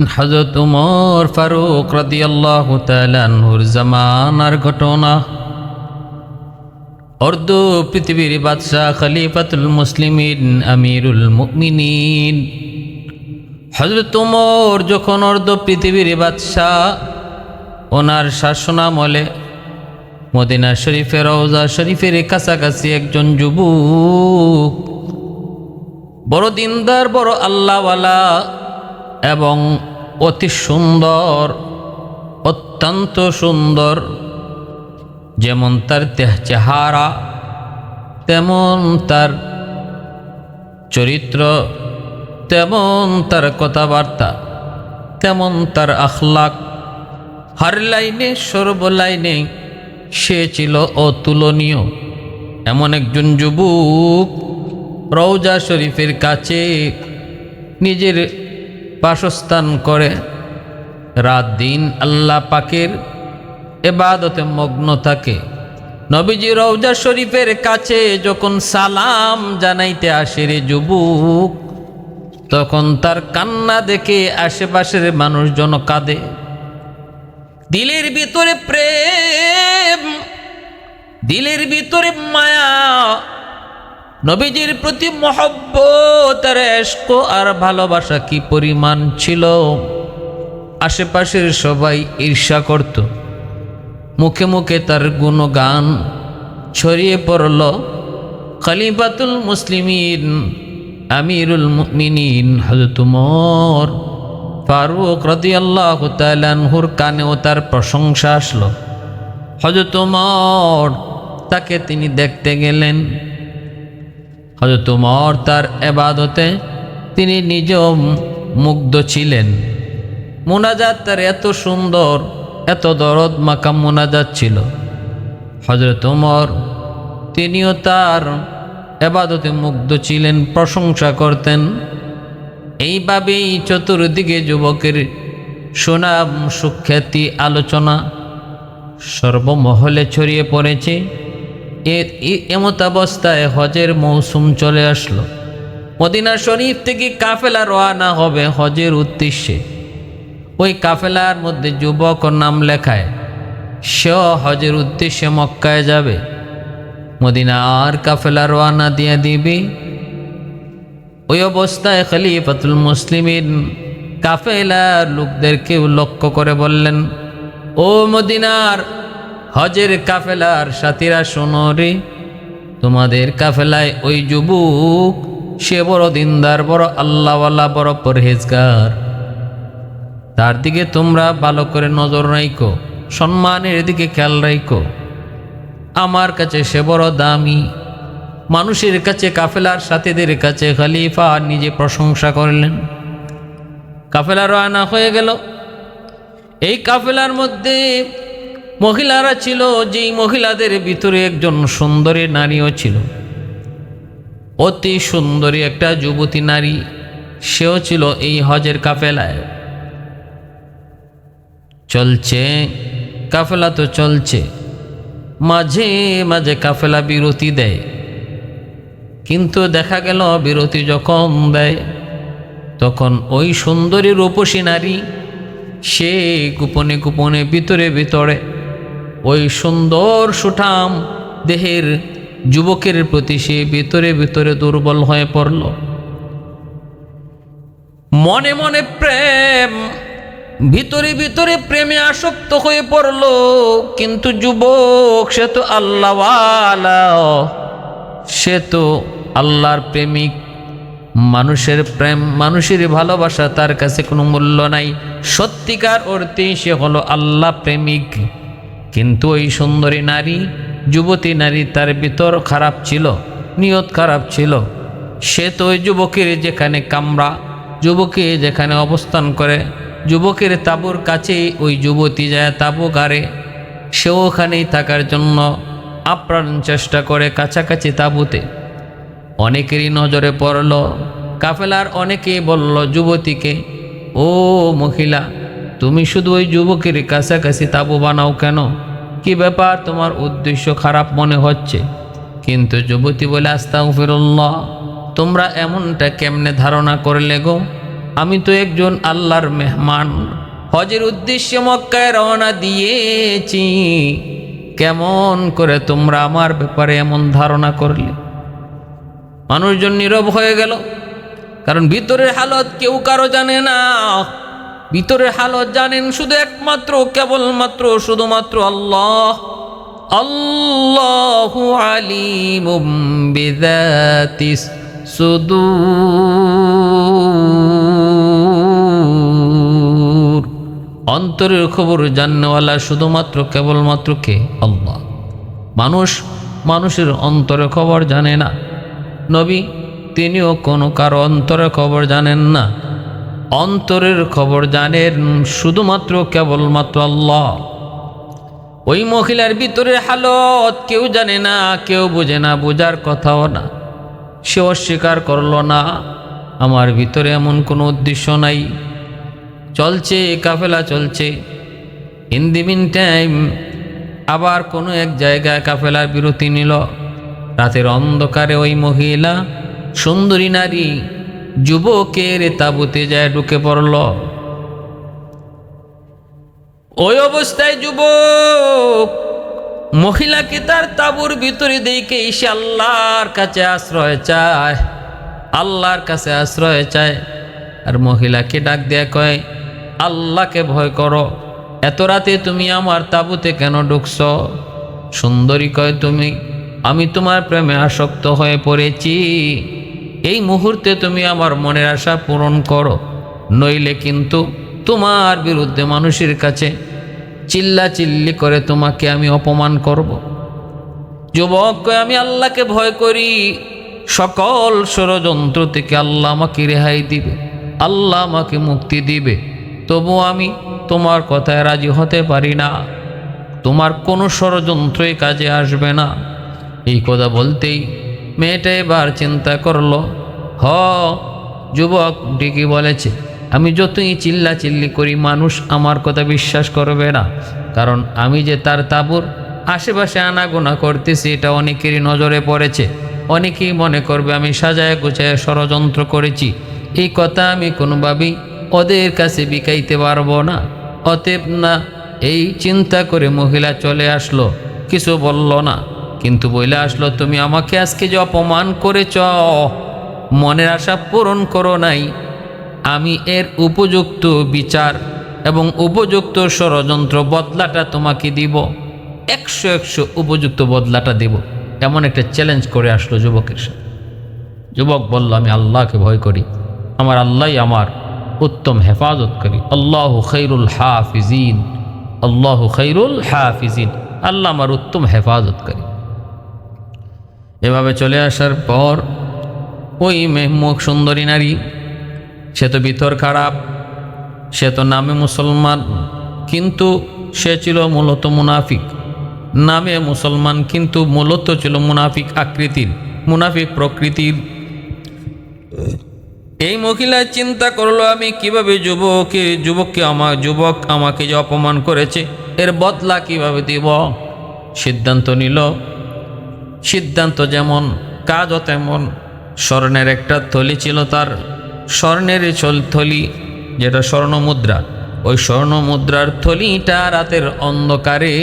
হজরত উমর ফারুক রাদিয়াল্লাহু তাআলার জামানার ঘটনা। অর্ধ পৃথিবীর বাদশাহ খলিফাতুল মুসলিমিন আমিরুল মুমিনিন। হজরত উমর যখন অর্ধ পৃথিবীর বাদশাহ ওনার শাসনামলে মদিনা শরীফের রওজা শরীফের কাছাকাছি একজন যুবক, বড় দিনদার, বড় আল্লাহওয়ালা এবং অতি সুন্দর, অত্যন্ত সুন্দর। যেমন তার চেহারা, তেমন তার চরিত্র, তেমন তার কথাবার্তা, তেমন তার আখলাক। হার লাইনে, সর্ব লাইনে সে ছিল অতুলনীয়। এমন একজন যুবক রৌজা শরীফের কাছে নিজের বাসস্থান করে। রাত দিন আল্লাহ পাকের এবাদতে মগ্ন থাকে। নবীজি রৌজা শরীফের কাছে যখন সালাম জানাইতে আসে রে যুবক, তখন তার কান্না দেখে আশেপাশের মানুষজন কাঁদে। দিলের ভিতরে প্রেম, দিলের ভিতরে মায়া নবীজির প্রতি মহব্বত আর এশক আর ভালোবাসা কি পরিমাণ ছিল? আশেপাশের সবাই ঈর্ষা করত। মুখে মুখে তার গুণগান ছড়িয়ে পড়ল, খলিফাতুল মুসলিমিন, আমিরুল মুমিনিন হজরত উমর ফারুক রাদিয়াল্লাহু তাআলা আনহুর কানেও তার প্রশংসা আসলো। হজরত উমর তাকে তিনি দেখতে গেলেন। হজরত উমর তার এবাদতে তিনি নিজ মুগ্ধ ছিলেন। মোনাজাত তার এত সুন্দর, এত দরদ মাকাম মোনাজাত ছিল। হজরত উমর তিনিও তার এবাদতে মুগ্ধ ছিলেন, প্রশংসা করতেন। এইভাবেই চতুর্দিকে যুবকের সুনাম সুখ্যাতি আলোচনা সর্বমহলে ছড়িয়ে পড়েছে। এমত অবস্থায় হজের মৌসুম চলে আসলো। মদিনা শরীফ থেকে কাফেলা রওয়ানা হবে হজের উদ্দেশ্যে। ওই কাফেলার মধ্যে যুবক নাম লেখায়। সেও হজের উদ্দেশ্যে মক্কায় যাবে। মদিনা আর কাফেলা রওয়ানা দিয়ে দিবি। ওই অবস্থায় খলিফাতুল মুসলিমিন কাফেলার লোকদেরকে লক্ষ্য করে বললেন, ও মদিনার হজের কাফেলার সাথীরা শোনো রে। তোমাদের কাফেলায় ওই যুবক, সে বড় দিনদার, বড় আল্লাহওয়ালা, বড় পরহেজগার। তার দিকে তোমরা ভালো করে নজর রাইকো সম্মানের দিকে খেয়াল রাইকো আমার কাছে সে বড় দামি। মানুষের কাছে, কাফেলার সাথীদের কাছে খলিফা নিজে প্রশংসা করলেন। কাফেলা রওনা হয়ে গেল। এই কাফেলার মধ্যে মহিলারা ছিল, যেই মহিলাদের ভিতরে একজন সুন্দরী নারীও ছিল। অতি সুন্দরী একটা যুবতী নারী, সেও ছিল এই হজের কাফেলায়। চলছে, কাফেলা তো চলছে। মাঝে মাঝে কাফেলা বিরতি দেয়। কিন্তু দেখা গেল বিরতি যখন দেয়, তখন ওই সুন্দরী রূপসী নারী, সে গোপনে গোপনে ভিতরে ভিতরে ওই সুন্দর সুঠাম দেহের যুবকের প্রতি সে ভিতরে ভিতরে দুর্বল হয়ে পড়ল। মনে মনে প্রেম, ভিতরে ভিতরে প্রেমে আসক্ত হয়ে পড়ল, কিন্তু যুবক সে তো আল্লাহওয়ালা। সে তো আল্লাহর প্রেমিক। মানুষের প্রেম, মানুষের ভালোবাসা তার কাছে কোনো মূল্য নাই। সত্যিকার অর্থেই সে হলো আল্লাহ প্রেমিক। কিন্তু ওই সুন্দরী নারী, যুবতী নারী তার ভিতর খারাপ ছিল, নিয়ত খারাপ ছিল। সে তো ওই যুবকের যেখানে কামরা, যুবকে যেখানে অবস্থান করে, যুবকের তাবুর কাছেই ওই যুবতী যায় তাবু গাড়ে সেও ওখানেই থাকার জন্য আপ্রাণ চেষ্টা করে কাছাকাছি তাবুতে। অনেকেরই নজরে পড়ল, কাফেলার অনেকেই বলল, যুবতীকে, ও মহিলা তুমি শুধু ওই যুবকের কাছাকাছি তাবু বানাও কেন? কি ব্যাপার? তোমার উদ্দেশ্য খারাপ মনে হচ্ছে। কিন্তু যুবতী বলে, আস্তাগফিরুল্লাহ, তোমরা এমনটা কেমনে ধারণা করলে গো? আমি তো একজন আল্লাহর মেহমান। হজের উদ্দেশ্যে মক্কায় রওনা দিয়েছি। কেমন করে তোমরা আমার ব্যাপারে এমন ধারণা করলে? মানুষজন নীরব হয়ে গেল। কারণ ভিতরের হালত কেউ কারও জানে না। ভিতরের হালত জানেন শুধু একমাত্র, কেবলমাত্র, শুধুমাত্র আল্লাহ। আল্লাহ আলিম বিদাতিস অন্তরের খবর জাননেওয়ালা শুধুমাত্র, কেবলমাত্র কে? আল্লাহ। মানুষ মানুষের অন্তরের খবর জানে না। নবী, তিনিও কোনো কারও অন্তরের খবর জানেন না। অন্তরের খবর জানেন শুধুমাত্র কেবলমাত্র আল্লাহ। ওই মহিলার ভিতরের হালত কেউ জানে না, কেউ বোঝে না, বোঝার কথাও না। সে অস্বীকার করল, না, আমার ভিতরে এমন কোনো উদ্দেশ্য নাই। চলছে, কাফেলা চলছে। ইন দি মিন টাইম আবার কোনো এক জায়গায় কাফেলার বিরতি নিল। রাতের অন্ধকারে ওই মহিলা সুন্দরী নারী যুবকের তাবুতে যায় ঢুকে পড়ল। ওই অবস্থায় যুবক, মহিলাকে তার তাবুর ভিতরে দেখে এসে আল্লাহর কাছে আশ্রয় চায়, আল্লাহর কাছে আশ্রয় চায়। আর মহিলাকে ডাক দেয়া কয়, আল্লাহকে ভয় করো, এত রাতে তুমি আমার তাবুতে কেন ঢুকছ? সুন্দরী কয় তুমি, আমি তোমার প্রেমে আসক্ত হয়ে পড়েছি। এই মুহূর্তে তুমি আমার মনের আশা পূরণ করো। নইলে কিন্তু তোমার বিরুদ্ধে মানুষের কাছে চিল্লা চিল্লি করে তোমাকে আমি অপমান করব। যুবক আমি আল্লাহকে ভয় করি। সকল ষড়যন্ত্র থেকে আল্লাহ আমাকে রেহাই দিবে, আল্লাহ আমাকে মুক্তি দিবে। তবু আমি তোমার কথায় রাজি হতে পারি না। তোমার কোনো ষড়যন্ত্রই কাজে আসবে না। এই কথা বলতেই মেয়েটা এবার চিন্তা করল, হ, যুবক ঠিকই বলেছে। আমি যতই চিল্লা চিল্লি করি, মানুষ আমার কথা বিশ্বাস করবে না। কারণ আমি যে তার তাবুর আশেপাশে আনাগোনা করতেছি, এটা অনেকেরই নজরে পড়েছে। অনেকেই মনে করবে আমি সাজায় গুছায় ষড়যন্ত্র করেছি। এই কথা আমি কোনোভাবেই ওদের কাছে বিকাইতে পারব না। অতএব না, এই চিন্তা করে মহিলা চলে আসলো। কিছু বলল না। কিন্তু বইলে আসলো, তুমি আমাকে আজকে যে অপমান করেছ, মনের আশা পূরণ করো নাই। আমি এর উপযুক্ত বিচার এবং উপযুক্ত ষড়যন্ত্র বদলাটা তোমাকে দিব। একশো একশো উপযুক্ত বদলাটা দেব। এমন একটা চ্যালেঞ্জ করে আসলো যুবকের সাথে। যুবক বলল, আমি আল্লাহকে ভয় করি। আমার আল্লাহ আমার উত্তম হেফাজত করি আল্লাহ খৈরুল হাফিজিন। আল্লাহ খৈরুল হাফিজিন। আল্লাহ আমার উত্তম হেফাজত করি এভাবে চলে আসার পর ওই মেহমুখ সুন্দরী নারী, সে তো ভিতর খারাপ, সে তো নামে মুসলমান, কিন্তু সে ছিল মূলত মুনাফিক। নামে মুসলমান, কিন্তু মূলত ছিল মুনাফিক আকৃতির, মুনাফিক প্রকৃতির। এই মহিলা চিন্তা করল, আমি কীভাবে যুবকে, যুবককে আমার, যুবক আমাকে যে অপমান করেছে, এর বদলা কীভাবে দিব? সিদ্ধান্ত নিল সিদ্ধান্ত যেমন, কাজও তেমন। স্বর্ণের একটা থলি ছিল তার। স্বর্ণের থলি, যেটা স্বর্ণ মুদ্রা ওই স্বর্ণ মুদ্রার থলিটা রাতের অন্ধকারে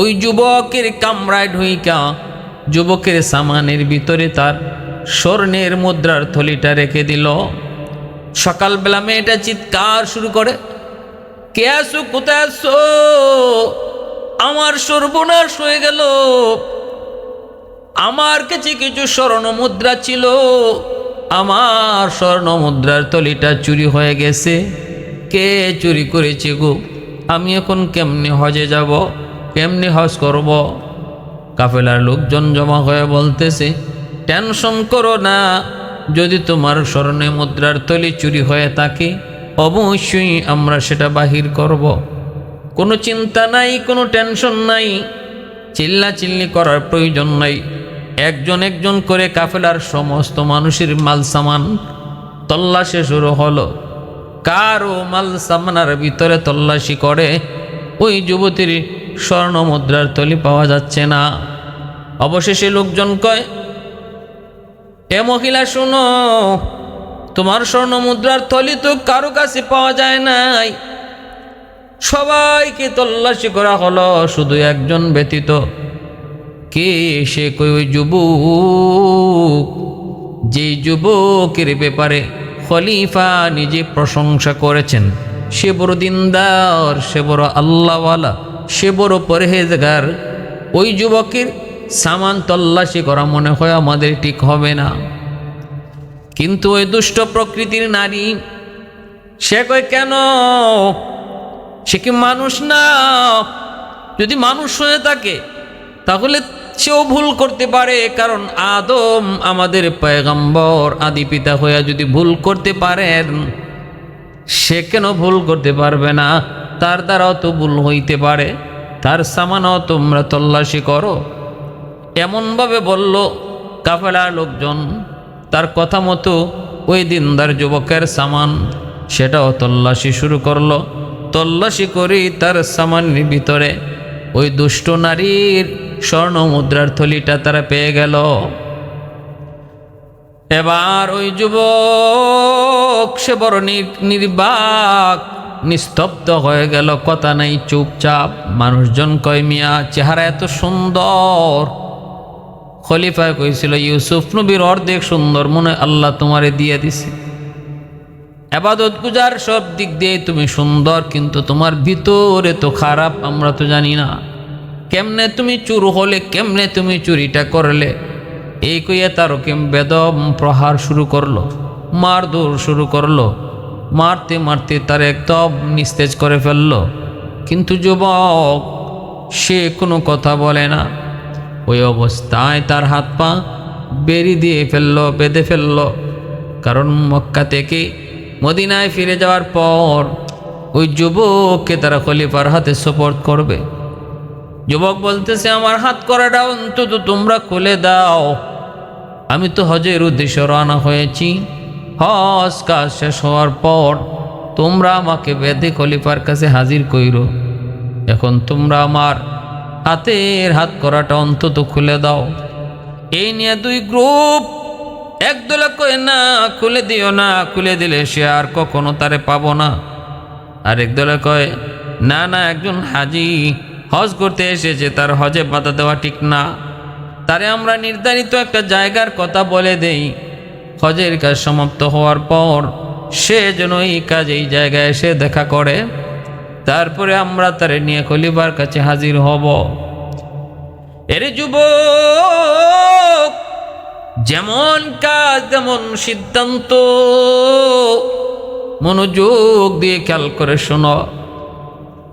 ওই যুবকের কামরায় ঢুইকা, যুবকের সামানের ভিতরে তার স্বর্ণের মুদ্রার থলিটা রেখে দিল। সকালবেলা মেয়েটা চিৎকার শুরু করে, কে আসো কোথায় আসো আমার সর্বনাশ হয়ে গেল। আমার কাছে কিছু স্বর্ণ মুদ্রা ছিল। আমার স্বর্ণ মুদ্রার তলিটা চুরি হয়ে গেছে। কে চুরি করেছে গো? আমি এখন কেমনে হজে যাব? কেমনে হজ করব? কাফেলার লোকজন জমা হয়ে বলতেছে, টেনশন করো না। যদি তোমার স্বর্ণে মুদ্রার তলি চুরি হয়ে থাকে, অবশ্যই আমরা সেটা বাহির করব। কোনো চিন্তা নাই, কোনো টেনশন নাই। চিল্লা চিল্লি করার প্রয়োজন নাই। একজন একজন করে কাফেলার সমস্ত মানুষের মাল সামান তল্লাশি শুরু হলো। কারও মাল সামানার ভিতরে তল্লাশি করে, ওই যুবতীর স্বর্ণ মুদ্রার তলি পাওয়া যাচ্ছে না। অবশেষে লোকজন কয়, এ মহিলা, শুনো, তোমার স্বর্ণ মুদ্রার থলি তো কারও কাছে পাওয়া যায় নাই। সবাইকে তল্লাশি করা হলো, শুধু একজন ব্যতীত কে সে কই ওই যুবক, যে যুবকের ব্যাপারে খলিফা নিজে প্রশংসা করেছেন, সে বড় দিনদার, সে বড় আল্লাহওয়ালা, সে বড় পরহেজগার। ওই যুবকের সামান তল্লাশি করা মনে হয় আমাদের ঠিক হবে না। কিন্তু ওই দুষ্ট প্রকৃতির নারী, সে কয়, কেন? সে কি মানুষ না? যদি মানুষ হয়ে থাকে, তাহলে সেও ভুল করতে পারে, কারণ আদম আমাদের পয়গম্বর, আদি পিতা হইয়া যদি ভুল করতে পারেন, সে কেন ভুল করতে পারবে না? তার দ্বারাও তো ভুল হইতে পারে, তার সামানও তোমরা তল্লাশি করো। এমনভাবে বলল কাফেলার লোকজন, তার কথা মতো ওই দিনদার যুবকের সামান, সেটাও তল্লাশি শুরু করল। তল্লাশি করি তার সামানের ভিতরে ওই দুষ্ট নারীর স্বর্ণ মুদ্রার থলিটা তারা পেয়ে গেল। এবার ওই যুবক, সে বড় নির- নির্বাক, নিস্তব্ধ হয়ে গেল। কথা নাই, চুপচাপ। মানুষজন কয়, মিয়া, চেহারা এত সুন্দর। খলিফায় কইছিল, ইউসুফ নবীর অর্ধেক সুন্দর, মনে আল্লাহ তোমারে দিয়ে দিছে। আবাদত গুজার সব দিক দিয়ে তুমি সুন্দর, কিন্তু তোমার ভিতরে তো খারাপ, আমরা তো জানি না। কেমনে তুমি চুর হলে, কেমনে তুমি চুরিটা করলে? এই কইয়া তারও কেম বেদম প্রহার শুরু করল, মারধর শুরু করল, মারতে মারতে তার একদম নিস্তেজ করে ফেলল। কিন্তু যুবক, সে কোনো কথা বলে না। ওই অবস্থায় তার হাত পা বেরি দিয়ে ফেলল, বেঁধে ফেলল। কারণ মক্কা থেকে মদিনায় ফিরে যাওয়ার পর ওই যুবককে তারা খলিফার হাতে সোপর্দ করবে। যুবক বলতেছে, আমার হাত করাটা অন্তত তোমরা খুলে দাও। আমি তো হজের উদ্দেশ্যে রওনা হয়েছি। হজ কাজ শেষ হওয়ার পর তোমরা আমাকে বেদে খলিফার কাছে হাজির কইরো। এখন তোমরা আমার হাতের হাত করাটা অন্তত খুলে দাও। এই নিয়ে দুই গ্রুপ একদলে কয়, না, খুলে দিও না, খুলে দিলে সে আর কখনো তারে পাবো না। আর একদলে কয়, না না, একজন হাজি হজ করতে এসেছে, তার হজে বাধা দেওয়া ঠিক না। তারে আমরা নির্ধারিত একটা জায়গার কথা বলে দেই। হজের কাজ সমাপ্ত হওয়ার পর সে যেন এই কাজ এই জায়গায় এসে দেখা করে। তারপরে আমরা তারে নিয়ে খলিবার কাছে হাজির হব। এরে যুবক, যেমন কাজ, তেমন সিদ্ধান্ত। মনোযোগ দিয়ে খেয়াল করে শোনো।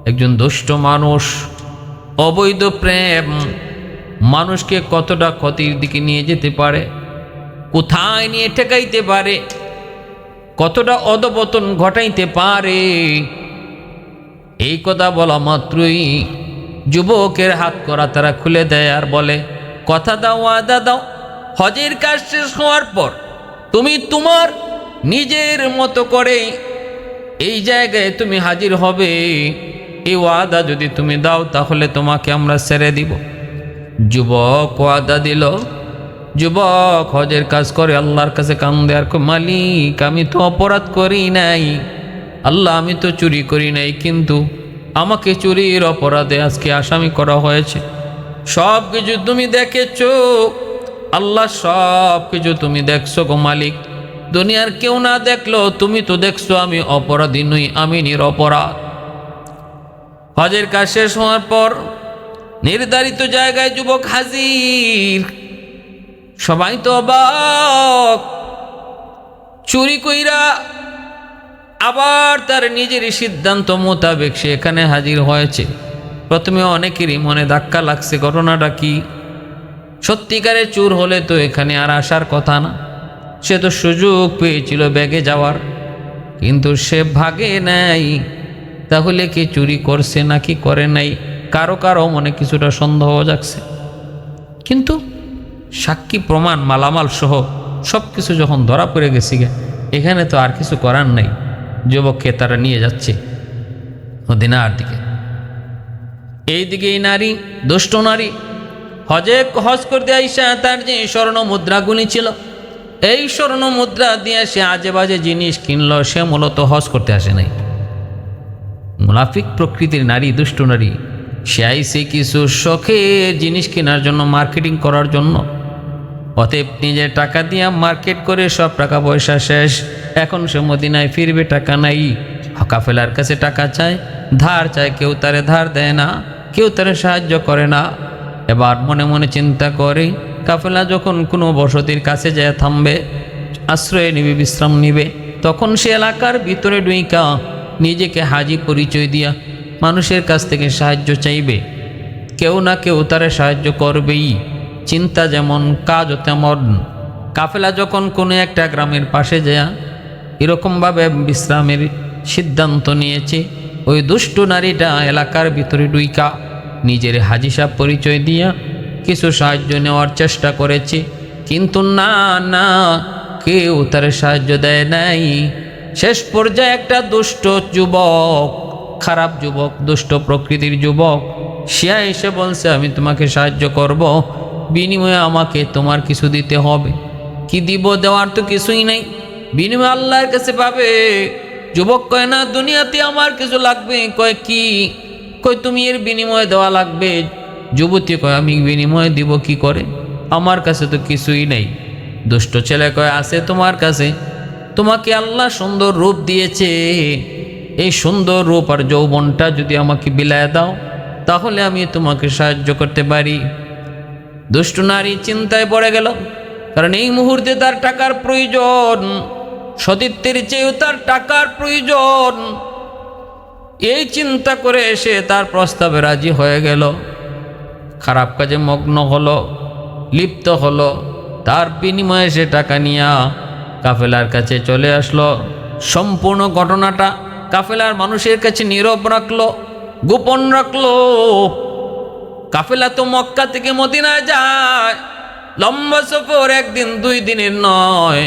একজন দুষ্ট মানুষ অবৈধ প্রেম মানুষকে কতটা ক্ষতির দিকে নিয়ে যেতে পারে? কোথায় নিয়ে ঠেকাইতে পারে? কতটা অধপতন ঘটাইতে পারে? এই কথা বলা মাত্রই যুবকের হাত করা তারা খুলে দেয় আর বলে, কথা দাও, আদা দাও। হজের কাজ শেষ হওয়ার পর তুমি তোমার নিজের মতো করে এই জায়গায় তুমি হাজির হবে। এই ওয়াদা যদি তুমি দাও, তাহলে তোমাকে আমরা ছেড়ে দিব। যুবক ওয়াদা দিল। যুবক হজের কাজ করে আল্লাহর কাছে কান্দে, আর মালিক, আমি তো অপরাধ করি নাই। আল্লাহ, আমি তো চুরি করি নাই, কিন্তু আমাকে চুরির অপরাধে আজকে আসামি করা হয়েছে। সব কিছু তুমি দেখেছ। আল্লাহ, সব কিছু তুমি দেখছ গো মালিক। দুনিয়ার কেউ না দেখল, তুমি তো দেখছ আমি অপরাধী নই, আমি নিরপরাধ। হজের কাজ শেষ হওয়ার পর নির্ধারিত জায়গায় যুবক হাজির। সবাই তো অবাক। চুরি কইরা আবার তার নিজের সিদ্ধান্ত মোতাবেক সে এখানে হাজির হয়েছে। প্রথমে অনেকেরই মনে ধাক্কা লাগছে, ঘটনাটা কি? সত্যিকারে চুর হলে তো এখানে আর আসার কথা না। সে তো সুযোগ পেয়েছিল ব্যাগে যাওয়ার। কিন্তু সে ভাগে নাই। তাহলে কি চুরি করছে নাকি করে নাই? কারও কারও মনে কিছুটা সন্দেহ যাচ্ছে কিন্তু সাক্ষী প্রমাণ, মালামাল সহ সব কিছু যখন ধরা পড়ে গেছি গে, এখানে তো আর কিছু করার নাই। যুবককে তারা নিয়ে যাচ্ছে মদিনার দিকে। এই দিকে এই নারী, দুষ্ট নারী, হজে হজ করতে আইসা তার যে স্বর্ণ মুদ্রাগুলি ছিল এই স্বর্ণ মুদ্রা দিয়ে সে আজে বাজে জিনিস কিনলো, সে মূলত হজ করতে আসে নাই। মুনাফিক প্রকৃতির নারী, দুষ্ট নারী। সে আইসে কিছু শখের জিনিস কেনার জন্য, মার্কেটিং করার জন্য। অতএব নিজের টাকা দিয়ে মার্কেট করে সব টাকা পয়সা শেষ। এখন সে মদিনায় ফিরবে, টাকা নাই। কাফেলার কাছে টাকা চায়, ধার চায়, কেউ তারে ধার দেয় না, কেউ তারে সাহায্য করে না। এবার মনে মনে চিন্তা করে, কাফেলা যখন কোনো বসতির কাছে যায়, থামবে, আশ্রয় নিবে, বিশ্রাম নিবে, তখন সে এলাকার ভিতরে ডুইকা নিজেকে হাজি পরিচয় দিয়া মানুষের কাছ থেকে সাহায্য চাইবে। কেউ না কেউ তারে সাহায্য করবেই। চিন্তা যেমন কাজও তেমন। কাফেলা যখন কোনো একটা গ্রামের পাশে যায়, এরকমভাবে বিশ্রামের সিদ্ধান্ত নিয়েছে। ওই দুষ্ট নারীটা এলাকার ভিতরে ডুইকা নিজের হাজি সাহেব পরিচয় দিয়া কিছু সাহায্য নেওয়ার চেষ্টা করেছে। কিন্তু না না, কেউ তার সাহায্য দেয় নাই। শেষ পর্যায়ে একটা দুষ্ট যুবক, খারাপ যুবক, দুষ্ট প্রকৃতির যুবক, শিয়া এসে বলছে, আমি তোমাকে সাহায্য করব। বিনিময়ে আমাকে তোমার কিছু দিতে হবে। কি দিব দেওয়ার তো কিছুই নেই। বিনিময়ে আল্লাহর কাছে পাবে। যুবক কয়, না, দুনিয়াতে আমার কিছু লাগবে। কয়, কি? কয়, তুমি এর বিনিময়ে দেওয়া লাগবে। যুবতী কয়, আমি বিনিময়ে দিব কি করে? আমার কাছে তো কিছুই নেই। দুষ্ট ছেলে কয়, আছে তোমার কাছে। তোমাকে আল্লাহ সুন্দর রূপ দিয়েছে। এই সুন্দর রূপ আর যৌবনটা যদি আমাকে বিলায় দাও, তাহলে আমি তোমাকে সাহায্য করতে পারি। দুষ্ট নারী চিন্তায় পড়ে গেল, কারণ এই মুহূর্তে তার টাকার প্রয়োজন, সতীত্বের চেয়েও তার টাকার প্রয়োজন। এই চিন্তা করে এসে তার প্রস্তাবে রাজি হয়ে গেল। খারাপ কাজে মগ্ন হলো, লিপ্ত হলো, তার বিনিময়ে সে টাকা নিয়া কাফেলার কাছে চলে আসলো। সম্পূর্ণ ঘটনাটা কাফেলার মানুষের কাছে নীরব রাখল, গোপন রাখল। কাফেলা তো মক্কা থেকে মদিনায় যায়, লম্বা সফর একদিন দুই দিনের নয়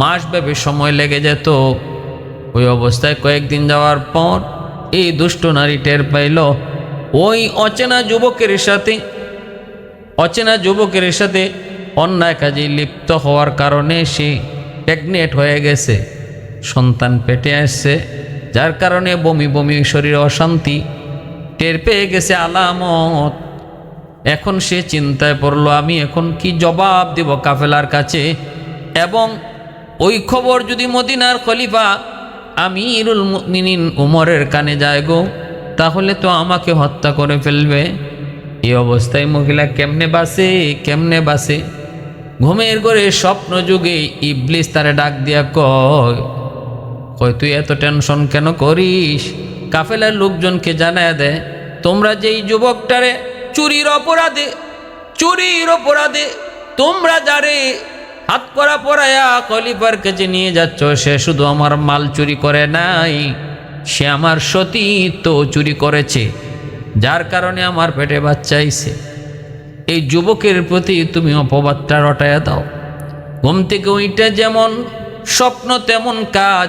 মাস ব্যাপী সময় লেগে যেত। ওই অবস্থায় কয়েকদিন যাওয়ার পর এই দুষ্ট নারী টের পাইল, ওই অচেনা যুবকের সাথে, অচেনা যুবকের সাথে অন্যায় কাজে লিপ্ত হওয়ার কারণে সে প্রেগনেট হয়ে গেছে, সন্তান পেটে আসছে, যার কারণে বমি বমি শরীরে অশান্তি, টের পেয়ে গেছে আলামত। এখন সে চিন্তায় পড়ল, আমি এখন কি জবাব দেব কাফেলার কাছে? এবং ওই খবর যদি মদিনার খলিফা আমিরুল মুমিনিন উমরের কানে যায় গো, তাহলে তো আমাকে হত্যা করে ফেলবে। এই অবস্থায় মহিলা কেমনে বাসে কেমনে বাসে ঘুমের করে স্বপ্ন যুগে ইবলিস তারে ডাক দিয়া কয় কয়, তুই এত টেনশন কেন করিস? কাফেলার লোকজনকে জানায় দে, তোমরা যেই যুবকটারে চুরির অপরাধে চুরির অপরাধে তোমরা যারে হাত করা পরায়া খলিফার কাছে নিয়ে যাচ্ছ, সে শুধু আমার মাল চুরি করে নাই, সে আমার সতীত্ব চুরি করেছে, যার কারণে আমার পেটে বাচ্চা আইছে। এই যুবকের প্রতি তুমি অপবাদটা রটায়া দাও। ঘুম থেকে ওইটা যেমন স্বপ্ন তেমন কাজ।